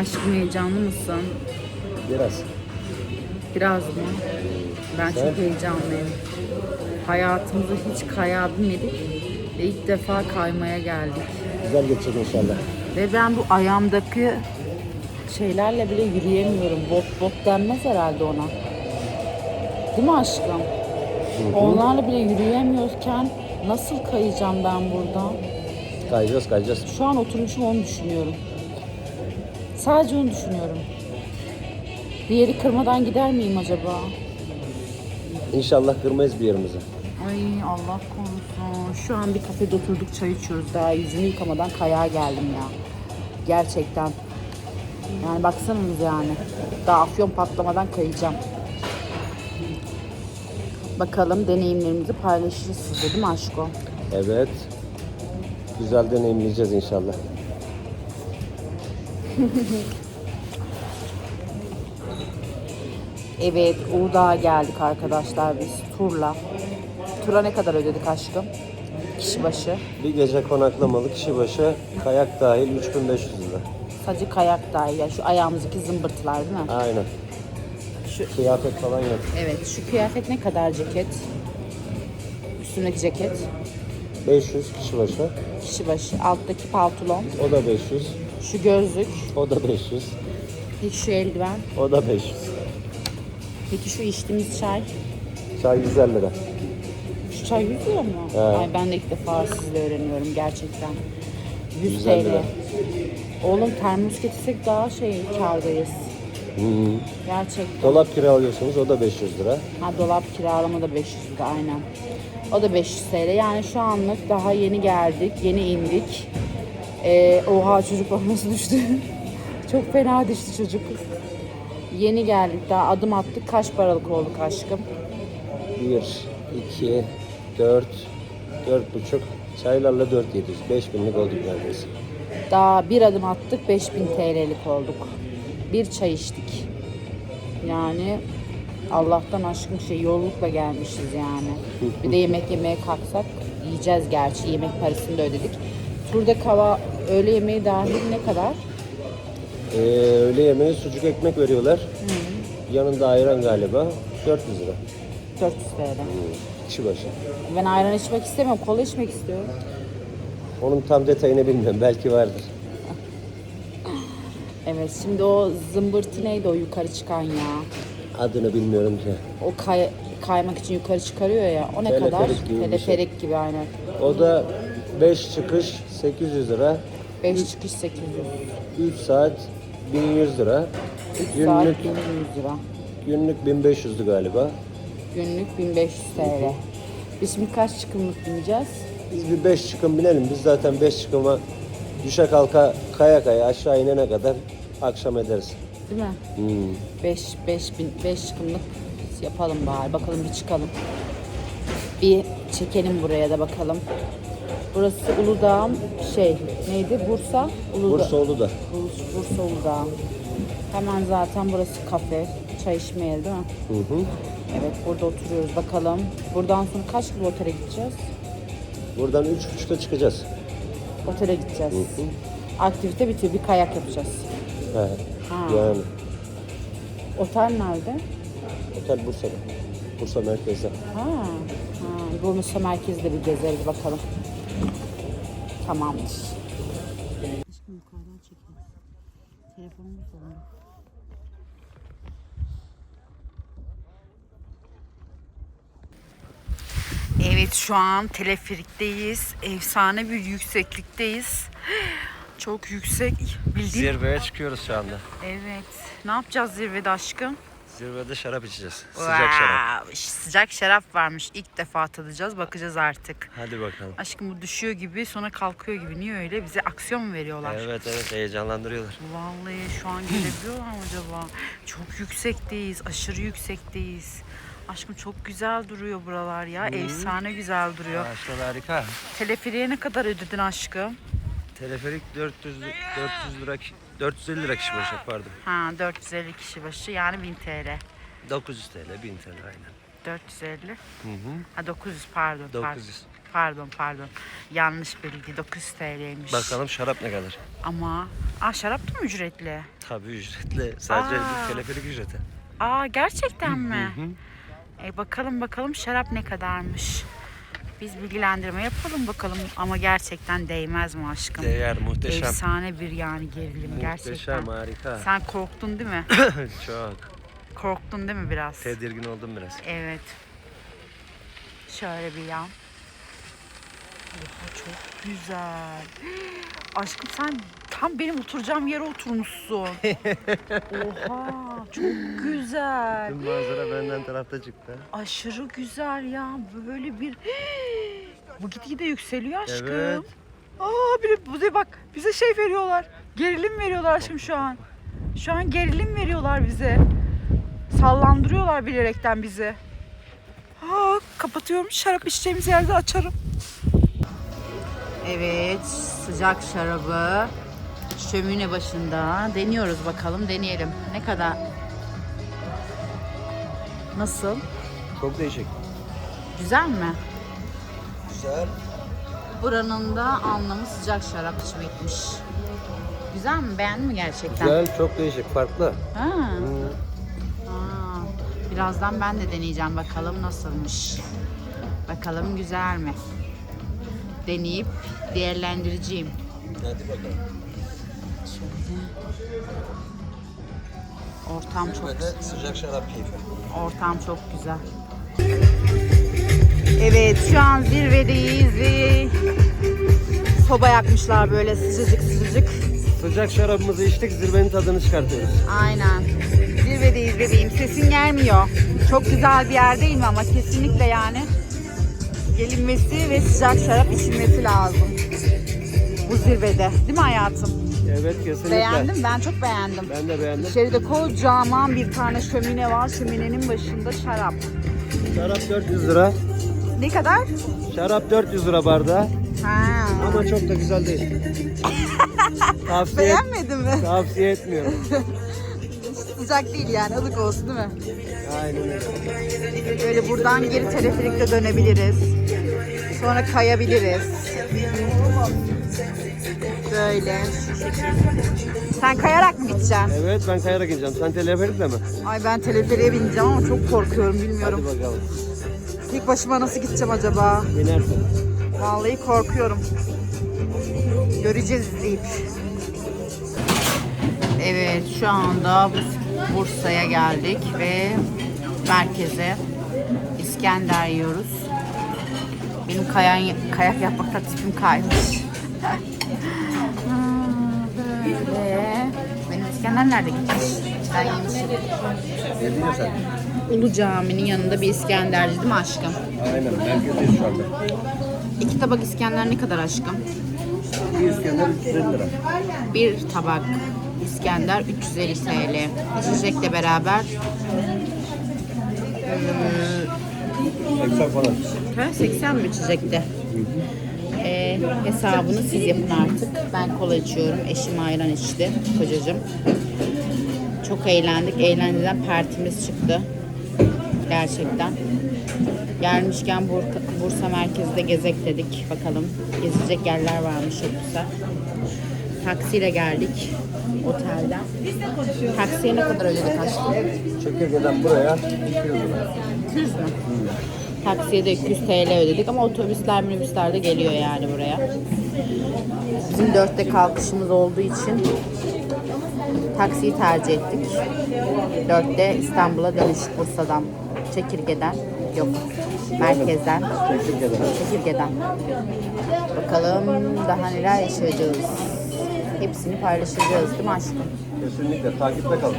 Aşkım heyecanlı mısın? Biraz. Biraz mı? Ben Sen? çok heyecanlıyım. Hayatımızda hiç kaya binmedik ve ilk defa kaymaya geldik. Güzel geçecek inşallah. Ve ben bu ayağımdaki şeylerle bile yürüyemiyorum. Bot bot denmez herhalde ona. Değil mi aşkım? Onlarla bile yürüyemiyorken nasıl kayacağım ben buradan? Kayacağız kayacağız. Şu an oturmuşum onu düşünüyorum. Sadece onu düşünüyorum. Bir yeri kırmadan gider miyim acaba? İnşallah kırmayız bir yerimizi. Ay Allah korusun. Şu an bir kafede oturduk çay içiyoruz. Daha yüzümü yıkamadan kayağa geldim ya. Gerçekten. Yani baksanız yani. Daha afyon patlamadan kayacağım. Bakalım deneyimlerimizi paylaşırız sizle değil mi aşko? Evet. Güzel deneyimleyeceğiz inşallah. Evet Uludağ'a geldik arkadaşlar biz turla. Tura ne kadar ödedik aşkım? Kişi başı. Bir gece konaklamalı kişi başı kayak dahil 3500 lira. Sadece kayak dahil. Yani şu ayağımızdaki zımbırtılar değil mi? Aynen. Şu Kıyafet falan yok. Evet, şu kıyafet ne kadar ceket? Üstündeki ceket, 500 kişi başı. kişi başı, alttaki pantolon, O da 500. şu gözlük, O da 500. peki şu eldiven, O da 500. peki şu içtiğimiz çay. Çay 150 lira. Şu çay 100 lira mı? Evet. Ay ben de ilk defa sizle öğreniyorum gerçekten. 100 150 TL. lira. Oğlum termos getirsek daha şey kârdayız. Hı -hı. Gerçekten. Dolap kiralıyorsunuz o da 500 lira. Ha, dolap kiralama da 500 lira aynen. O da 500 TL. Yani şu anlık daha yeni geldik, yeni indik. Ee, oha çocuk bak nasıl düştü. Çok fena düştü çocuk. Yeni geldik daha adım attık. Kaç paralık olduk aşkım? 1, 2, 4, 4 buçuk. Çaylarla 4700. 5000'lik olduk neredeyse. Daha bir adım attık 5000 TL'lik olduk. Bir çay içtik. Yani Allah'tan aşkım şey yollukla gelmişiz yani. Bir de yemek yemeye kalksak yiyeceğiz gerçi yemek parasını da ödedik. Turda kava öğle yemeği dahil ne kadar? Ee, öğle yemeği sucuk ekmek veriyorlar. Yanında ayran galiba. 400 lira. 400 TL. Kişi başı. Ben ayran içmek istemiyorum, kola içmek istiyorum. Onun tam detayını bilmiyorum. Belki vardır. Evet şimdi o zımbırtı neydi o yukarı çıkan ya? Adını bilmiyorum ki. O kay- kaymak için yukarı çıkarıyor ya. O ne Teleferik kadar? gibi bir şey. Teleferik gibi aynen. O da 5 çıkış 800 lira. 5 çıkış 800. 3 saat 1100 lira. 3 saat Günlük, 1100 lira. günlük 1500'dü galiba. Günlük 1500 TL. Biz şimdi kaç çıkımlık bineceğiz? Biz bir 5 çıkım binelim. Biz zaten 5 çıkıma düşe kalka kaya kaya aşağı inene kadar akşam ederiz. Değil mi? Hmm. 5 5 bin 5 çıkımlık yapalım bari. Bakalım bir çıkalım. Bir çekelim buraya da bakalım. Burası Uludağ şey neydi? Bursa Uludağ. Bursa Ulu da. Burs- Bursa Uludağ. Hemen zaten burası kafe. Çay içme yeri değil mi? Hı hı. Evet burada oturuyoruz bakalım. Buradan sonra kaç gibi otele gideceğiz? Buradan 3.30'da çıkacağız. Otele gideceğiz. Aktivite bitiyor. Bir kayak yapacağız. He. Ha. Yani Otel nerede? otel Bursa'da. Bursa merkezde. Ha. ha. Bursa merkezde bir gezeriz bakalım. Tamamdır. Aşkım yukarıdan Evet şu an teleferikteyiz. Efsane bir yükseklikteyiz. Çok yüksek. Bildiğin Zirveye çıkıyoruz şu anda. Evet. Ne yapacağız zirvede aşkım? Zirvede şarap içeceğiz. Wow, Sıcak şarap varmış. İlk defa tadacağız. Bakacağız artık. Hadi bakalım. Aşkım bu düşüyor gibi sonra kalkıyor gibi. Niye öyle? Bize aksiyon mu veriyorlar? Evet evet heyecanlandırıyorlar. Vallahi şu an gelebiliyorlar mı acaba? Çok yüksekteyiz. Aşırı yüksekteyiz. Aşkım çok güzel duruyor buralar ya. Efsane güzel duruyor. Ağaçlar harika. Teleferiğe ne kadar ödedin aşkım? Teleferik 400 li- 400 lira ki- 450 lira kişi başı pardon. Ha 450 kişi başı yani 1000 TL. 900 TL 1000 TL aynen. 450. Hı hı. Ha 900 pardon. pardon. 900. Pardon pardon. Yanlış bilgi 900 TL'ymiş. Bakalım şarap ne kadar? Ama Aa, şarap da mı ücretli? Tabii ücretli. Sadece Aa. teleferik ücreti. Aa gerçekten mi? Hı hı. E bakalım bakalım şarap ne kadarmış. Biz bilgilendirme yapalım bakalım ama gerçekten değmez mi aşkım? Değer muhteşem. Efsane bir yani gerilim gerçekten. Muhteşem harika. Sen korktun değil mi? Çok. korktun değil mi biraz? Tedirgin oldum biraz. Evet. Şöyle bir yan. Oha çok güzel. Aşkım sen tam benim oturacağım yere oturmuşsun. Oha çok güzel. Tüm manzara benden tarafta çıktı. Aşırı güzel ya. Böyle bir... Bu gitgide yükseliyor aşkım. Evet. Aa bir bize bak bize şey veriyorlar. Gerilim veriyorlar aşkım şu an. Şu an gerilim veriyorlar bize. Sallandırıyorlar bilerekten bizi. Aa, kapatıyorum. Şarap içeceğimiz yerde açarım. Evet, sıcak şarabı şömine başında deniyoruz bakalım, deneyelim. Ne kadar? Nasıl? Çok değişik. Güzel mi? Güzel. Buranın da anlamı sıcak şarap içmekmiş. Güzel mi? Beğendin mi gerçekten? Güzel, çok değişik, farklı. Ha. Aa, birazdan ben de deneyeceğim bakalım nasılmış. Bakalım güzel mi? Deneyip değerlendireceğim. Hadi bakalım. Ortam çok sıcak şarap keyfi. ortam çok güzel. Evet şu an zirvedeyiz ve soba yakmışlar böyle sıcacık sıcacık. Sıcak şarabımızı içtik, zirvenin tadını çıkartıyoruz. Aynen. Zirvedeyiz bebeğim. Sesin gelmiyor. Çok güzel bir yer değil mi ama kesinlikle yani gelinmesi ve sıcak şarap içilmesi lazım. Bu zirvede. Değil mi hayatım? Evet, kesinlikle. Beğendim. Ben çok beğendim. Ben de beğendim. İçeride kocaman bir tane şömine var. Şöminenin başında şarap. Şarap 400 lira. Ne kadar? Şarap 400 lira bardağı. Ha. Ama çok da güzel değil. tavsiye, Beğenmedin mi? tavsiye etmiyorum. Sıcak değil yani. ılık olsun değil mi? Aynen öyle. Böyle buradan geri teleferikle dönebiliriz. Sonra kayabiliriz. Böyle. Sen kayarak mı gideceksin? Evet ben kayarak ineceğim. Sen teleferikle mi? Ay ben teleferiğe bineceğim ama çok korkuyorum Hadi bilmiyorum. bakalım. Tek başıma nasıl gideceğim acaba? Binersin. Vallahi korkuyorum. Göreceğiz izleyip. Evet şu anda Bursa'ya geldik ve merkeze İskender yiyoruz. Benim kayan, kayak yapmakta tipim kaymış. Böyle. Benim İskender nerede gitmiş? Ben yemişim. Yedin sen. Ulu Cami'nin yanında bir İskenderci değil mi aşkım? Aynen merkezdeyiz şu anda. İki tabak İskender ne kadar aşkım? Bir İskender 350 lira. Bir tabak İskender 350 TL. İçecekle beraber 80 falan. ha, 80 mi içecekte? Hesabını siz yapın artık. Ben kola içiyorum. Eşim ayran içti. Kocacığım. Çok eğlendik. Eğlenceden pertimiz çıktı. Gerçekten. Gelmişken Bur- Bursa merkezde gezek dedik. Bakalım gezecek yerler varmış güzel. Taksiyle geldik otelden. Taksiye ne kadar ödedik aşkım? Çekirgeden buraya 200 lira. 200 mü? Taksiye de 200 TL ödedik ama otobüsler minibüsler de geliyor yani buraya. Bizim dörtte kalkışımız olduğu için taksiyi tercih ettik. Dörtte İstanbul'a dönüş Bursa'dan, Çekirge'den, yok merkezden, Çekirgeden. Çekirge'den. Bakalım daha neler yaşayacağız. Hepsini paylaşacağız değil mi aşkım? Kesinlikle takipte kalın.